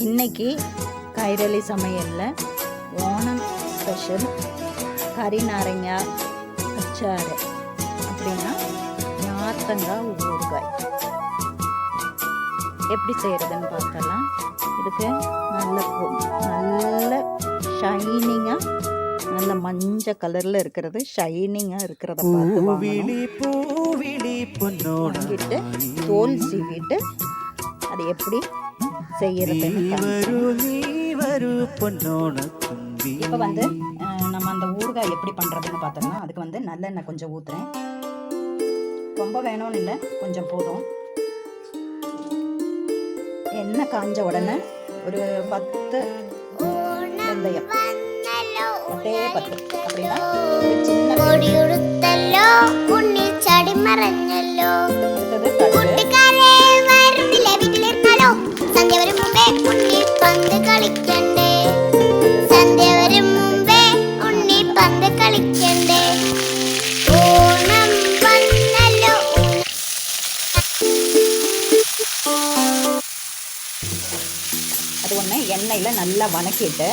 இன்னைக்கு கைரளி சமையலில் ஓணம் ஸ்பெஷல். கறி நாரங்காய் அச்சாறு அப்படின்னா நார்த்தங்காய் ஊறுகாய். எப்படி செய்கிறதுன்னு பார்த்தலாம் இதுக்கு நல்ல நல்ல ஷைனிங்காக நல்ல மஞ்சள் கலரில் இருக்கிறது ஷைனிங்காக இருக்கிறத பார்த்து வாங்கிட்டு தோல் சீவிட்டு அது எப்படி தும்பி இப்போ வந்து நம்ம அந்த ஊறுகாய் எப்படி பண்ணுறதுன்னு பார்த்தோம்னா அதுக்கு வந்து நல்லெண்ணெய் கொஞ்சம் ஊற்றுறேன் ரொம்ப வேணும்னு இல்லை கொஞ்சம் போதும். எண்ணெய் காஞ்ச உடனே ஒரு பத்து வெந்தயம். பத்தே பத்து. அப்படின்னா சின்ன எண்ணெயில் நல்லா வணக்கிட்டு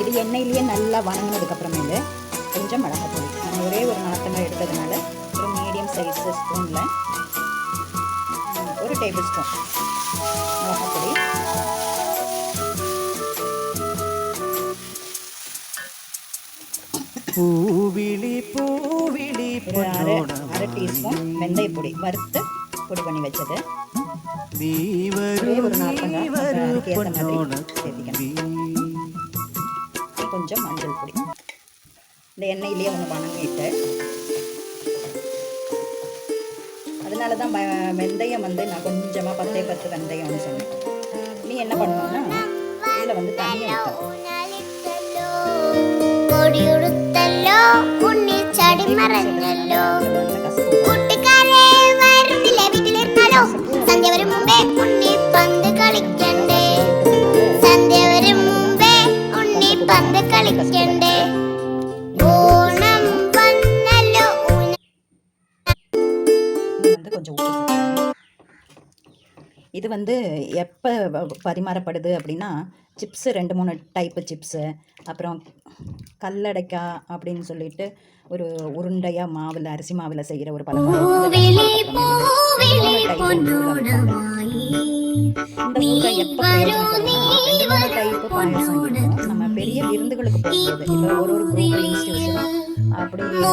இது எண்ணெயிலேயே நல்லா வணங்கினதுக்கு அப்புறமேலு கொஞ்சம் மிளகாப்பொடி நான் ஒரே ஒரு நாத்தங்காய் எடுத்ததுனால ஒரு மீடியம் சைஸ் ஸ்பூனில் ஒரு டேபிள் ஸ்பூன் மிளகாப்பொடி பூவிழி பூவிழி அரை அரை டீஸ்பூன் வெந்தயப்பொடி வறுத்து பொடி பண்ணி வச்சது. ஒரே கொஞ்சம் மஞ்சள் பொடி. இந்த எண்ணெயிலேயே ஒன்று வணங்கிட்டு அதனால தான் வெந்தயம் வந்து நான் கொஞ்சமாக பத்தே பத்து வெந்தயம்னு சொன்னேன். நீ என்ன பண்ணணும்னா இதில் வந்து தண்ணி ஊற்றணும் கொஞ்சம் இது வந்து எப்போ பரிமாறப்படுது அப்படின்னா சிப்ஸு ரெண்டு மூணு டைப்பு சிப்ஸு அப்புறம் கல்லடைக்காய் அப்படின்னு சொல்லிட்டு ஒரு உருண்டையாக மாவில் அரிசி மாவில் செய்கிற ஒரு பழக்கம். நம்ம பெரிய விருந்துகளுக்கு போகும்போது ஒரு ஒரு ரெண்டு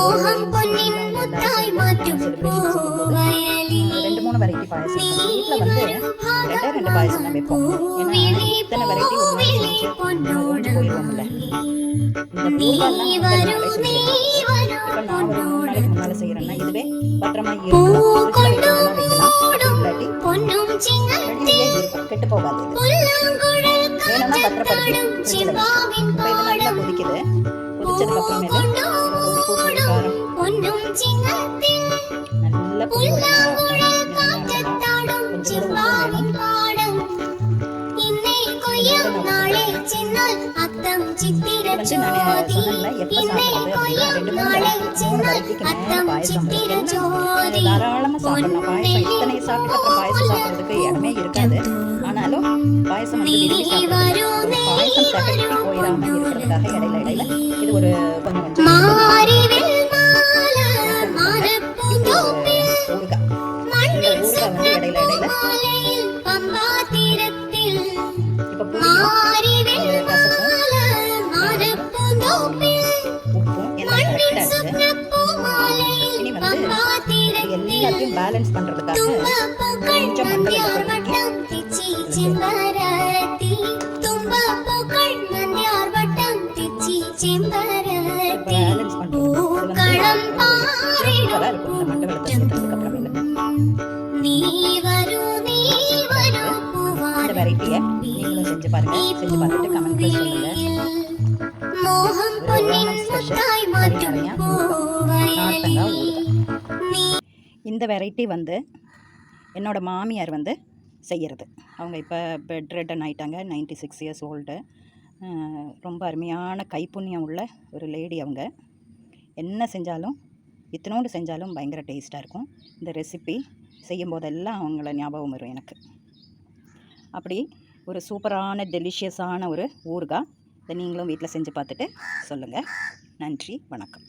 மூணு வெரைட்டி பாயசம் வீட்டில் வந்து ரெண்டே ரெண்டு பாயசம் தான் வைப்போம். ஏன்னா இத்தனை வெரைட்டி போயிடுவோம்ல இந்த செய்யறேன்னா இதுவே பத்திரமா கெட்டு போகாது வேணும்னா பத்திரப்படுத்தி கொதிக்குது. கொதிச்சதுக்கு அப்புறமேல உப்பு புளி காரம் പൊന്നും ചിങ്ങത്തിൽ நல்ல புளி പുല്ലാങ്കുഴൽ കാറ്റത്താടും ചിമ്പാവിൻ പാടം ഇന്നേ കൊയ്യാം നാളെ ചെന്നാൽ അത്തം ചിത്തിര வந்து நான் ചോതി சொன்னேன்ல எப்போ ഇന്നേ சாப்பிட்றது കൊയ്യാം அப்படின்னா ரெண்டு மூணு നാളെ வெரைட்டி மூணு ചെന്നാൽ வெரைட்டிக்கு மேலே അത്തം பாயசம் ചിത്തിര இருக்கு ചോതി தாராளமாக சாப்பிடலாம் பாயசம் இத்தனை சாப்பிட்டு அப்புறம் பாயசம் சாப்பிட்றதுக்கு இடமே இருக்காது ஆனாலும் பாயசம் வந்து விரும்பி சாப்பிடலாம் ஒரு பாயசம் தகட்டி போயிடாம இருக்கிறதுக்காக இடையில இடையில இது ஒரு கொஞ்சம் கொஞ்சம் எல்லாத்தையும் பேலன்ஸ் பண்ணுறதுக்காக கொஞ்சம் மண்டல பேலன்ஸ் பண்ணுறது மண்டலத்தை அப்புறமேல இந்த வெரைட்டியை நீங்களும் செஞ்சு பாருங்க. செஞ்சு பார்த்துட்டு கமெண்ட் சொல்லுங்க மோகம் ஸ்பெஷல் இந்த வெரைட்டி வந்து என்னோட மாமியார் வந்து செய்கிறது அவங்க இப்போ பெட் ரெட்டன் ஆயிட்டாங்க நைன்டி சிக்ஸ் இயர்ஸ் ஓல்டு ரொம்ப அருமையான கைப்புண்ணியம் உள்ள ஒரு லேடி அவங்க. என்ன செஞ்சாலும் இத்தனோடு செஞ்சாலும் பயங்கர டேஸ்ட்டாக இருக்கும். இந்த ரெசிபி செய்யும் போதெல்லாம் அவங்கள ஞாபகம் வரும் எனக்கு. அப்படி ஒரு சூப்பரான டெலிஷியஸான ஒரு ஊறுகாய் இதை நீங்களும் வீட்டில் செஞ்சு பார்த்துட்டு சொல்லுங்கள் நன்றி வணக்கம்.